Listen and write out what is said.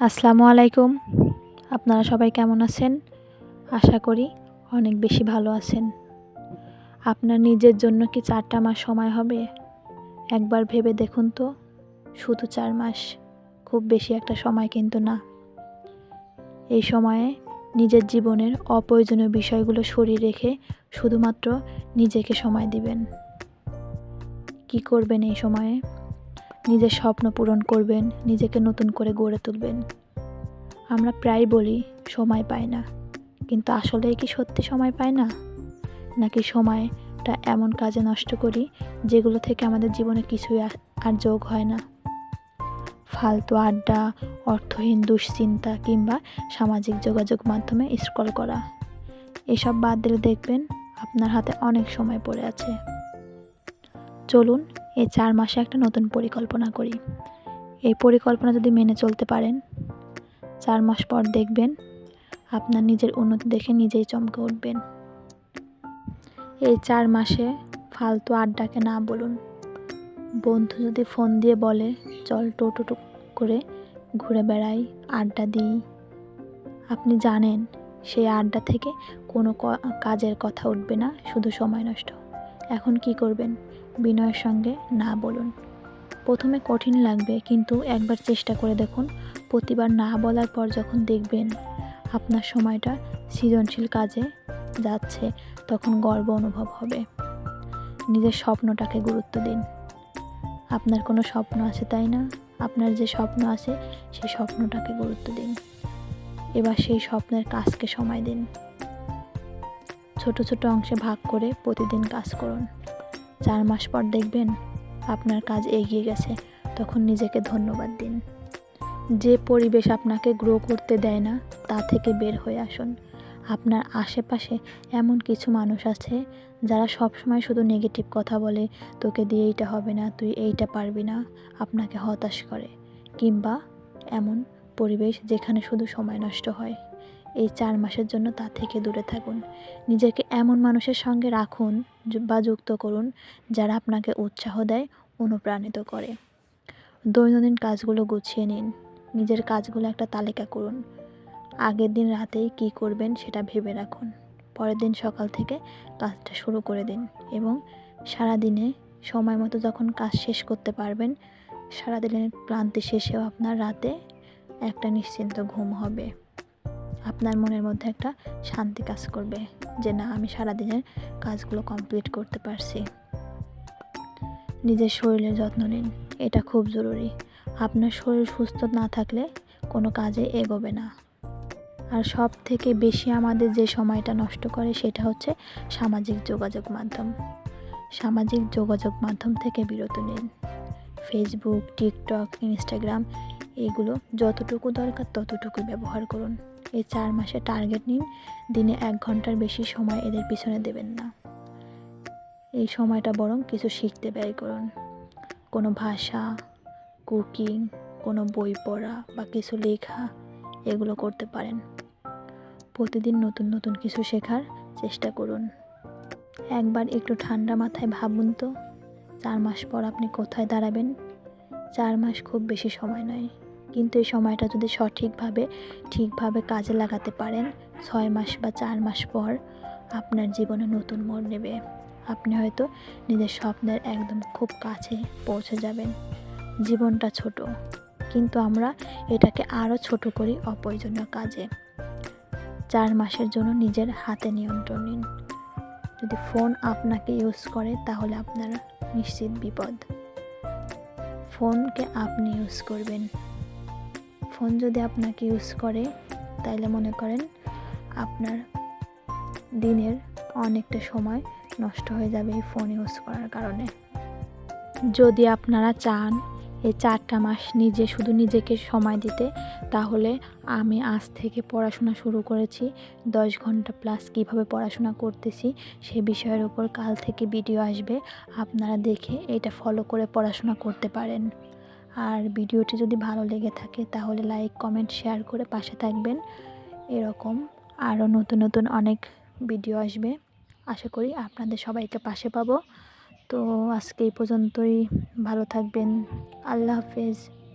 আসসালামু আলাইকুম। আপনারা সবাই কেমন আছেন? আশা করি অনেক বেশি ভালো আছেন। আপনার নিজের জন্য কি চারটা মাস সময় হবে? একবার ভেবে দেখুন তো, শুধু চার মাস খুব বেশি একটা সময় কিন্তু না। এই সময়ে নিজের জীবনের অপ্রয়োজনীয় বিষয়গুলো সরিয়ে রেখে শুধুমাত্র নিজেকে সময় দিবেন। কি করবেন এই সময়ে? নিজের স্বপ্ন পূরণ করবেন, নিজেকে নতুন করে গড়ে তুলবেন। আমরা প্রায় বলি, সময় পাই না। কিন্তু আসলে কি সত্যি সময় পাই না? নাকি সময়টা এমন কাজে নষ্ট করি, যেগুলো থেকে আমাদের জীবনে কিছুই আর যোগ হয় না? ফালতু আড্ডা, অর্থহীন দুশ্চিন্তা কিংবা সামাজিক যোগাযোগ মাধ্যমে স্ক্রল করা। এসব বাদ দিলে দেখবেন আপনার হাতে অনেক সময় পড়ে আছে। চলুন এই চার মাসে একটা নতুন পরিকল্পনা করি। এই পরিকল্পনা যদি মেনে চলতে পারেন, চার মাস পর দেখবেন আপনার নিজের উন্নতি দেখে নিজেই চমকে উঠবেন। এই চার মাসে ফালতু আড্ডাকে না বলুন। বন্ধু যদি ফোন দিয়ে বলে, চল টোটো করে ঘুরে বেড়াই, আড্ডা দিই। আপনি জানেন, সেই আড্ডা থেকে কোনো কাজের কথা উঠবে না, শুধু সময় নষ্ট। এখন কি করবেন? বিনয়ের সঙ্গে না বলুন। প্রথমে কঠিন লাগবে, কিন্তু একবার চেষ্টা করে দেখুন। প্রতিবার না বলার পর যখন দেখবেন আপনার সময়টা সৃজনশীল কাজে যাচ্ছে, তখন গর্ব অনুভব হবে। নিজের স্বপ্নটাকে গুরুত্ব দিন। আপনার কোনো স্বপ্ন আছে তাই না? আপনার যে স্বপ্ন আছে সেই স্বপ্নটাকে গুরুত্ব দিন। এবার সেই স্বপ্নের কাজকে সময় দিন। ছোট ছোট অংশে ভাগ করে প্রতিদিন কাজ করুন। চার মাস পর দেখবেন আপনার কাজ এগিয়ে গেছে। তখন নিজেকে ধন্যবাদ দিন। যে পরিবেশ আপনাকে গ্রো করতে দেয় না, তা থেকে বের হয়ে আসুন। আপনার আশেপাশে এমন কিছু মানুষ আছে যারা সবসময় শুধু নেগেটিভ কথা বলে, তোকে দিয়ে এইটা হবে না, তুই এইটা পারবি না, আপনাকে হতাশ করে। কিংবা এমন পরিবেশ যেখানে শুধু সময় নষ্ট হয়। এই চার মাসের জন্য তা থেকে দূরে থাকুন। নিজেকে এমন মানুষের সঙ্গে রাখুন বা যুক্ত করুন যারা আপনাকে উৎসাহ দেয়, অনুপ্রাণিত করে। দৈনন্দিন কাজগুলো গুছিয়ে নিন। নিজের কাজগুলো একটা তালিকা করুন। আগের দিন রাতেই কি করবেন সেটা ভেবে রাখুন। পরের দিন সকাল থেকে কাজটা শুরু করে দিন এবং সারা দিনে সময় মতো যখন কাজ শেষ করতে পারবেন, সারাদিনের ক্লান্তি শেষেও আপনার রাতে একটা নিশ্চিন্ত ঘুম হবে। আপনার মনের মধ্যে একটা শান্তি কাজ করবে যে, না, আমি সারাদিনের কাজগুলো কমপ্লিট করতে পারছি। নিজের শরীরের যত্ন নিন, এটা খুব জরুরি। আপনার শরীর সুস্থ না থাকলে কোনো কাজে এগোবে না। আর সব থেকে বেশি আমাদের যে সময়টা নষ্ট করে, সেটা হচ্ছে সামাজিক যোগাযোগ মাধ্যম। সামাজিক যোগাযোগ মাধ্যম থেকে বিরত নিন। ফেসবুক টিকটক ইনস্টাগ্রাম এগুলো যতটুকু দরকার ততটুকুই ব্যবহার করুন। এই চার মাসে টার্গেট নিন। দিনে এক ঘণ্টার বেশি সময় এদের পিছনে দেবেন না। এই সময়টা বরং কিছু শিখতে ব্যয় করুন। কোনো ভাষা কুকিং কোনো বই পড়া বা কিছু লেখা, এগুলো করতে পারেন। প্রতিদিন নতুন নতুন কিছু শেখার চেষ্টা করুন। একবার একটু ঠান্ডা মাথায় ভাবুন তো, চার মাস পর আপনি কোথায় দাঁড়াবেন? চার মাস খুব বেশি সময় নয়। কিন্তু এই সময়টা যদি সঠিকভাবে, ঠিকভাবে কাজে লাগাতে পারেন, ছয় মাস বা চার মাস পর আপনার জীবনে নতুন মোড় নেবে। আপনি হয়তো নিজের স্বপ্নের একদম খুব কাছে পৌঁছে যাবেন। জীবনটা ছোট, কিন্তু আমরা এটাকে আরও ছোট করি অপ্রয়োজনীয় কাজে। চার মাসের জন্য নিজের হাতে নিয়ন্ত্রণ নিন। যদি ফোন আপনাকে ইউজ করে, তাহলে আপনার নিশ্চিত বিপদ। ফোনকে আপনি ইউজ করবেন। ফোন যদি আপনাকে ইউজ করে, তাইলে মনে করেন আপনার দিনের অনেকটা সময় নষ্ট হয়ে যাবে এই ফোন ইউজ করার কারণে। যদি আপনারা চান এই চারটা মাস নিজে, শুধু নিজেকে সময় দিতে, তাহলে আমি আজ থেকে পড়াশোনা শুরু করেছি, দশ ঘণ্টা প্লাস কীভাবে পড়াশোনা করতেছি সে বিষয়ের উপর কাল থেকে ভিডিও আসবে, আপনারা দেখে এটা ফলো করে পড়াশোনা করতে পারেন। আর ভিডিওটি যদি ভালো লেগে থাকে তাহলে লাইক, কমেন্ট, শেয়ার করে পাশে থাকবেন। এরকম আরও নতুন নতুন অনেক ভিডিও আসবে। আশা করি আপনাদের সবাইকে পাশে পাবো। তো আজকে এই পর্যন্তই। ভালো থাকবেন। আল্লাহ হাফেজ।